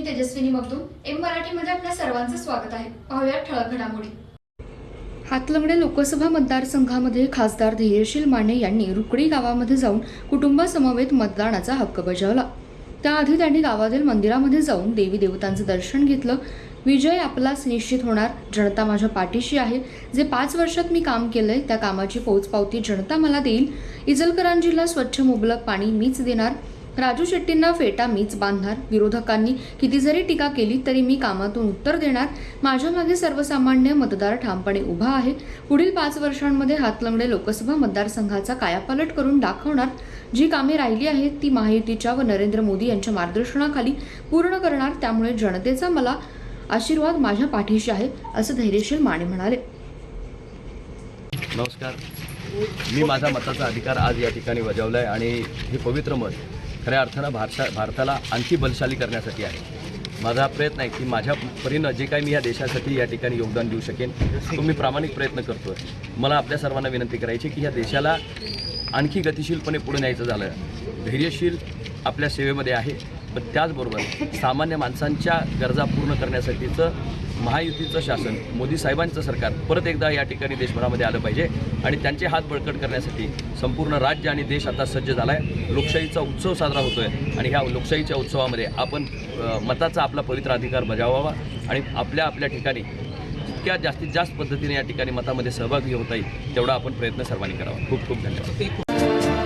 मी Tejaswini Magdum M मराठीमध्ये आपल्या सर्वांचं स्वागत आहे. पाहूया ठळक घडामोडी. हातलंगडे लोकसभा मतदारसंघामध्ये खासदार धैर्यशील माने यांनी रुकडी गावामध्ये जाऊन कुटुंबासमवेत मतदानाचा हक्क बजावला. त्याआधी त्यांनी गावातील मंदिरामध्ये जाऊन देवी देवतांचं दर्शन घेतलं. विजय आपलाच निश्चित होणार. जनता माझ्या पाठीशी आहे. जे पाच वर्षात मी काम केलंय त्या कामाची पोचपावती जनता मला देईल. इजलकरांजीला स्वच्छ मुबलक पाणी मीच देणार. राजू शेट्टींना फेटा मीच बांधणार? विरोधकांनी किती जरी टीका केली तरी मी कामातून उत्तर देणार? माझ्या मागे सर्वसामान्य मतदार ठामपणे उभा आहे. पुढील पाच वर्षांमध्ये हातलंगडे लोकसभा मतदारसंघाचा कायापालट करून दाखवणार? जी कामे राहिली आहेत ती महायुतीच्या व नरेंद्र मोदी यांच्या मार्गदर्शनाखाली पूर्ण करणार? त्यामुळे जनतेचा मला आशीर्वाद माझ्या पाठीशी आहे असं धैर्यशील माने म्हणाले. नमस्कार. मी माझा मताचा अधिकार आज या ठिकाणी बजावला आहे आणि हे पवित्र मत खऱ्या अर्थानं भारता भारताला आणखी बलशाली करण्यासाठी आहे. माझा प्रयत्न आहे की माझ्या परीनं जे काही मी या देशासाठी या ठिकाणी योगदान देऊ शकेन तो मी प्रामाणिक प्रयत्न करतो आहे मला आपल्या सर्वांना विनंती करायची की या देशाला आणखी गतिशीलपणे पुढे न्यायचं झालं. धैर्यशील आपल्या सेवेमध्ये आहे पण त्याचबरोबर सामान्य माणसांच्या गरजा पूर्ण करण्यासाठीचं महायुतीचं शासन मोदी साहेबांचं सरकार परत एकदा या ठिकाणी देशभरामध्ये आलं पाहिजे आणि त्यांचे हात बळकट करण्यासाठी संपूर्ण राज्य आणि देश आता सज्ज झाला आहे लोकशाहीचा उत्सव साजरा होतो आहे आणि ह्या लोकशाहीच्या उत्सवामध्ये आपण मताचा आपला पवित्र अधिकार बजावावा आणि आपल्या आपल्या ठिकाणी जितक्या जास्तीत जास्त पद्धतीने या ठिकाणी मतामध्ये सहभागी होता येईल तेवढा आपण प्रयत्न सर्वांनी करावा. खूप खूप धन्यवाद.